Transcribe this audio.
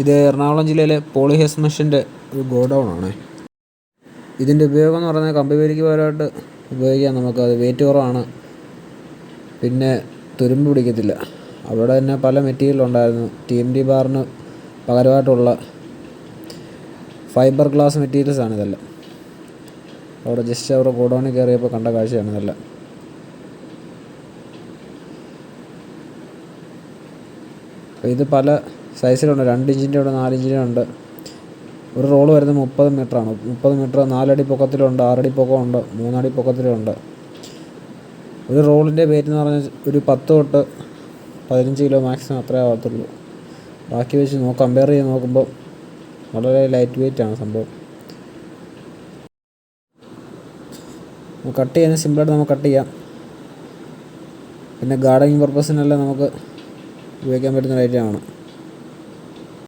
ഇത് എറണാകുളം ജില്ലയിലെ പോളിഹെസ് മെഷീന്റെ ഒരു ഗോഡൗൺ ആണ് ഇതിന്റെ ഉപയോഗം എന്ന് പറഞ്ഞാൽ കമ്പി വേലിക്ക് പകരമായിട്ട് ഉപയോഗിക്കാം. നമുക്ക് അത് വെയിറ്റ് കുറവാണ്. പിന്നെ തുരുമ്പ് പിടിക്കത്തില്ല. അവിടെ തന്നെ പല മെറ്റീരിയൽ ഉണ്ടായിരുന്നു. ടി എം ഡി ബാറിന് പകരമായിട്ടുള്ള ഫൈബർ ഗ്ലാസ് മെറ്റീരിയൽസ് ആണ് ഇതെല്ലാം. അവിടെ ജസ്റ്റ് അവരുടെ ഗോഡൗണിൽ കയറിയപ്പോൾ കണ്ട കാഴ്ചയാണ് ഇതെല്ലാം. ഇത് പല സൈസിലുണ്ട്. രണ്ട് ഇഞ്ചിന്റെ ഉണ്ട് നാല് ഇഞ്ചിന്റെ ഉണ്ട് ഒരു റോൾ വരുന്നത് മുപ്പത് മീറ്ററാണ്. മുപ്പത് മീറ്റർ നാലടി പൊക്കത്തിലുണ്ട് ആറടി പൊക്കമുണ്ട് മൂന്നടി പൊക്കത്തിലുണ്ട്. ഒരു റോളിന്റെ വെയിറ്റ് എന്ന് പറഞ്ഞാൽ ഒരു പത്ത് തൊട്ട് പതിനഞ്ച് കിലോ മാക്സിമം അത്രേ ആവത്തുള്ളൂ. ബാക്കി വെച്ച് നോക്കാം കമ്പയർ ചെയ്ത് നോക്കുമ്പോൾ വളരെ ലൈറ്റ് വെയിറ്റ് ആണ് സംഭവം. കട്ട് ചെയ്യാൻ സിമ്പിളായിട്ട് നമുക്ക് കട്ട് ചെയ്യാം. പിന്നെ ഗാർഡനിങ് പർപ്പസിനെല്ലാം നമുക്ക് ഉപയോഗിക്കാൻ പറ്റുന്ന ലൈറ്റാണ്